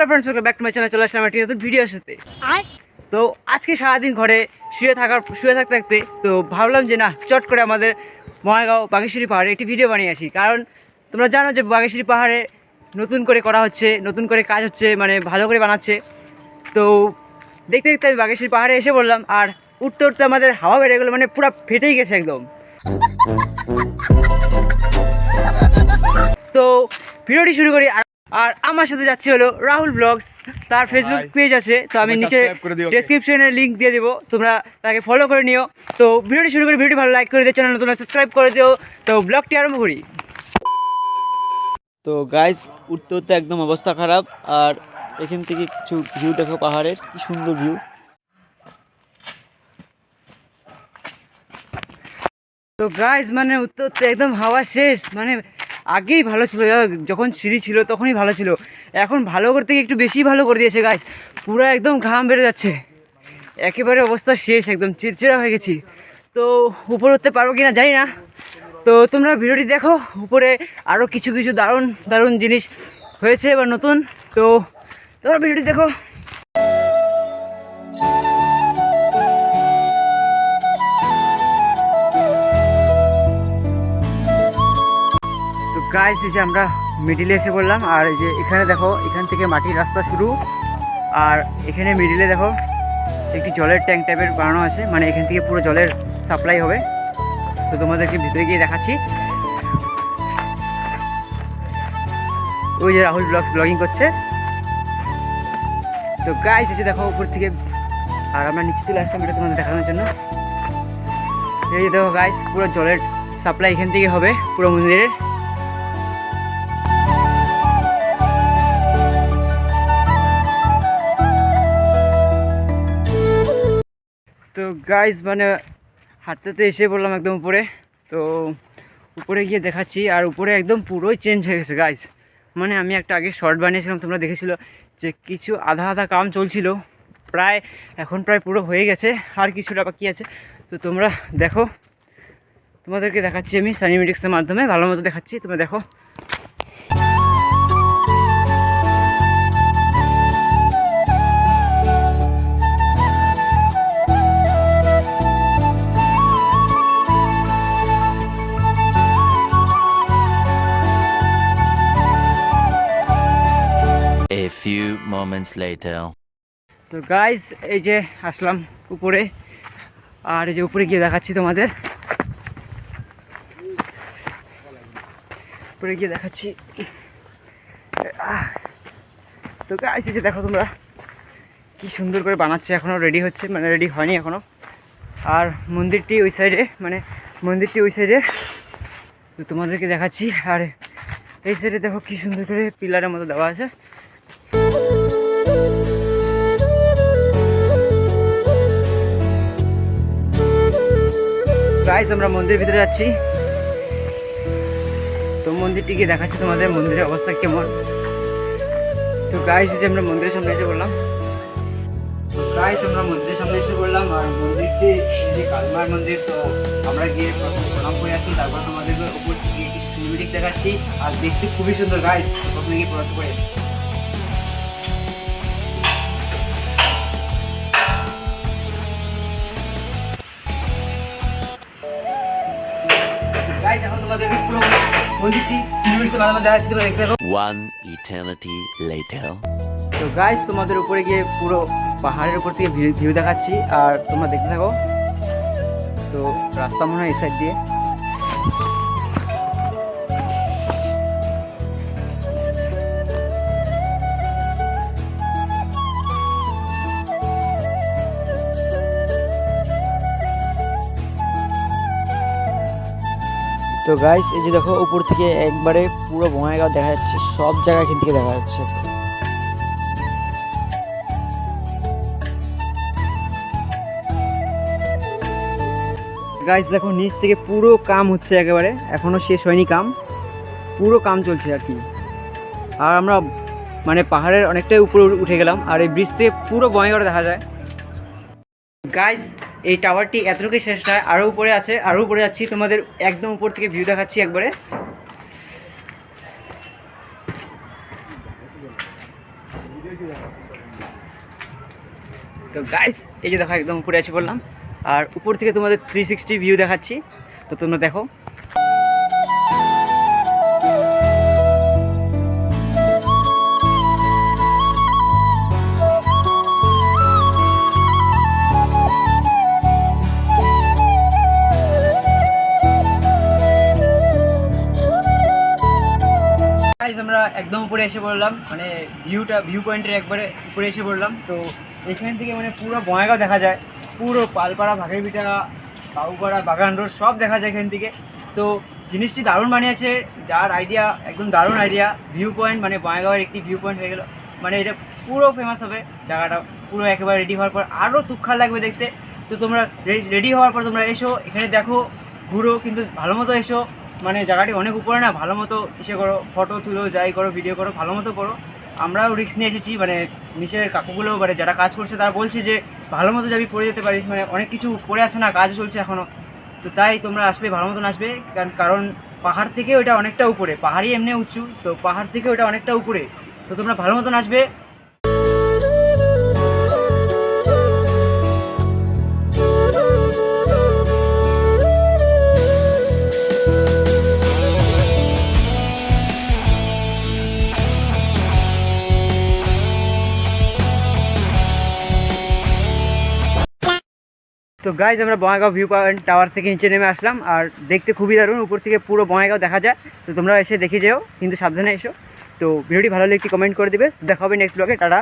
Hello friends welcome back to my channel চলে আসলাম একটি নতুন ভিডিওর সাথে। তো আজকে সারাদিন ঘরে শুয়ে থাকার শুয়ে থাকতে থাকতে তো ভাবলাম যে না চট করে আমাদের বঙ্গাইগাঁও বাগেশ্বরী পাহাড়ে একটি ভিডিও বানিয়ে আসি। কারণ তোমরা জানো যে বাগেশ্বরী পাহাড়ে নতুন করে করা হচ্ছে নতুন করে কাজ হচ্ছে মানে ভালো করে বানাচ্ছে। তো দেখতে দেখতে আমি বাগেশ্বরী পাহাড়ে এসে বললাম আর উঠতে উঠতে আমাদের হাওয়া বেড়ে গেলো মানে পুরো ফেটেই গেছে একদম। তো ভিডিওটি শুরু করি আর আমার সাথে যাচ্ছে হলো রাহুল ব্লগস। তার ফেসবুক পেজ আছে তো আমি নিচে। ডেসক্রিপশনে লিংক দিয়ে দেবো তোমরা তাকে ফলো করে নিও। তো ভিডিওটি শুরু করে ভিডিওটি ভালো লাইক করে দিও চ্যানেল তোমরা সাবস্ক্রাইব করে দিও। তো ব্লগটি আরম্ভ করি। তো গাইস উঠতে উঠতে একদম অবস্থা খারাপ আর এখান থেকে কিছু ভিউ দেখো পাহাড়ের কি সুন্দর ভিউ তো গাইস মানে উত্তর উত্তর একদম হাওয়া শেষ মানে আগেই ভালো ছিল যখন সিঁড়ি ছিল তখনই ভালো ছিল। এখন ভালো করতে গিয়ে একটু বেশি ভালো করে দিয়েছে গাছ পুরো একদম ঘাম বেড়ে যাচ্ছে। একেবারে অবস্থা শেষ, একদম চিরচিরা হয়ে গেছি। তো উপরে উঠতে পারব কি না জানি না। তো তোমরা ভিডিওটি দেখো, উপরে আরও কিছু কিছু দারুণ দারুণ জিনিস হয়েছে এবার নতুন। তো তোমরা ভিডিওটি দেখো। গাইস এই যে আমরা মিডিলে এসে বললাম আর এই যে এখানে দেখো, এখান থেকে মাটির রাস্তা শুরু। আর এখানে মিডিলে দেখো, একটি জলের ট্যাঙ্ক টাইপের বানানো আছে মানে এখান থেকে পুরো জলের সাপ্লাই হবে। তো তোমাদেরকে ভিতরে গিয়ে দেখাচ্ছি। ওই যে রাহুল ব্লগ ব্লগিং করছে। তো গাইস এসে দেখো, উপর থেকে আর আমরা নিচে চলে আসলাম এটা তোমাদের দেখানোর জন্য। এই দেখো গাইস পুরো জলের সাপ্লাই এখান থেকে হবে, পুরো মন্দিরের। তো গাইস মানে হাঁটতে এসে বললাম একদম উপরে। তো উপরে গিয়ে দেখাচ্ছি, আর উপরে একদম পুরোই চেঞ্জ হয়ে গেছে গাইস মানে আমি একটা আগে শর্ট বানিয়েছিলাম, তোমরা দেখেছিলো যে কিছু আধা আধা কাম চলছিল। প্রায়, এখন প্রায় পুরো হয়ে গেছে, আর কিছুটা বাকি আছে। তো তোমরা দেখো। তোমাদেরকে দেখাচ্ছি আমি সানিমেটিক্সের মাধ্যমে, ভালো মতো দেখাচ্ছি, তোমরা দেখো। Few moments later. তো গাইস এই যে আসলাম উপরে, আর এই যে উপরে গিয়ে দেখাচ্ছি তোমাদের উপরে গিয়ে দেখাচ্ছি। তো গাইস এই যে দেখো তোমরা, কি সুন্দর করে বানাচ্ছে এখনও রেডি হচ্ছে মানে রেডি হয়নি এখনও আর মন্দিরটি ওই সাইডে মানে মন্দিরটি ওই সাইডে তো তোমাদেরকে দেখাচ্ছি, আর এই সাইডে দেখো কি সুন্দর করে পিলারের মতো দেওয়া আছে গাইস আমরা মন্দিরের ভিতরে যাচ্ছি। তো মন্দিরটি গিয়ে দেখাচ্ছি তোমাদের মন্দিরের অবস্থা কেমন। তো গাইস যে আমরা মন্দিরের সামনে এসে বললাম তো গাইস আমরা মন্দিরের সামনে এসে বললাম আর মন্দিরটি যে কালমার মন্দির, তো আমরা গিয়ে প্রণাম করে আসি, তারপর তোমাদের উপর সিনেমেটিক্স দেখাচ্ছি। আর দেখতে খুবই সুন্দর গাইস প্রথমে গিয়ে প্রণাম করে One eternity later. তো গাইস তোমাদের উপরে গিয়ে পুরো পাহাড়ের উপর থেকে ভিউ দেখাচ্ছি আর তোমরা দেখতে থাকো। তো রাস্তা মনে হয় এই সাইড দিয়ে। তো গাইস এই যে দেখো, উপর থেকে একবারে পুরো বঙ্গাইগাঁও দেখা যাচ্ছে, সব জায়গা এখান থেকে দেখা যাচ্ছে। গাইস দেখো, নিচ থেকে পুরো কাম হচ্ছে একেবারে, এখনও শেষ হয়নি কাম, পুরো কাম চলছে আর কি। আর আমরা মানে পাহাড়ের অনেকটাই উপরে উঠে গেলাম, আর এই ব্রিজ থেকে পুরো বঙ্গাইগাঁও দেখা যায়। গাইস এই টাওয়ারটি এতটুকুই শেষ নয় আরও উপরে আছে আরও উপরে যাচ্ছি, তোমাদের একদম উপর থেকে ভিউ দেখাচ্ছি একবারে। তো গাইস এই যে দেখো, একদম উপরে আছে বললাম আর উপর থেকে তোমাদের থ্রি সিক্সটি ভিউ দেখাচ্ছি। তো তোমরা দেখো। আমরা একদম উপরে এসে পড়লাম মানে ভিউটা ভিউ পয়েন্টের একবারে উপরে এসে পড়লাম। তো এখান থেকে মানে পুরো বঙ্গাইগাঁও দেখা যায়, পুরো পালপাড়া, ভাগেরবিটা বাবুপাড়া বাগান রোড সব দেখা যায় এখান থেকে। তো জিনিসটি দারুণ বানিয়েছে, যার আইডিয়া একদম দারুণ আইডিয়া ভিউ পয়েন্ট মানে বঙ্গাইগাঁওয়ের একটি ভিউ পয়েন্ট হয়ে গেল। মানে এটা পুরো ফেমাস হবে, জায়গাটা পুরো একেবারে রেডি হওয়ার পর আরও তুক্ষার লাগবে দেখতে। তো তোমরা রেডি হওয়ার পর তোমরা এসো, এখানে দেখো, ঘুরো, কিন্তু ভালো মতো এসো। মানে জায়গাটি অনেক উপরে না, ভালো মতো ইসে করো ফটো তুলো, যাই করো ভিডিও করো, ভালো মতো করো। আমরাও রিস্ক নিয়ে এসেছি মানে নিচের কাকুগুলো মানে যারা কাজ করছে তারা বলছে যে, ভালো মতো যাবি পড়ে যেতে পারিস মানে অনেক কিছু পড়ে আছে না, কাজ চলছে এখনও তো তাই তোমরা আসলে ভালো মতন আসবে, কারণ কারণ পাহাড় থেকে ওটা অনেকটা উপরে, পাহাড়ই এমনি উঁচু, তো পাহাড় থেকে ওটা অনেকটা উপরে। তো তোমরা ভালো মতন আসবে তো গাইজ আমরা বঙ্গাইগাঁও ভিউ পয়েন্ট টাওয়ার থেকে নিচে নেমে আসলাম। আর দেখতে খুবই দারুণ, উপর থেকে পুরো বঙ্গাইগাঁও দেখা যায়। তো তোমরা এসে দেখে যেও, কিন্তু সাবধানে এসো। তো ভিডিওটি ভালো লাগলে একটি কমেন্ট করে দেবে। দেখা হবে নেক্সট ব্লগে টাটা।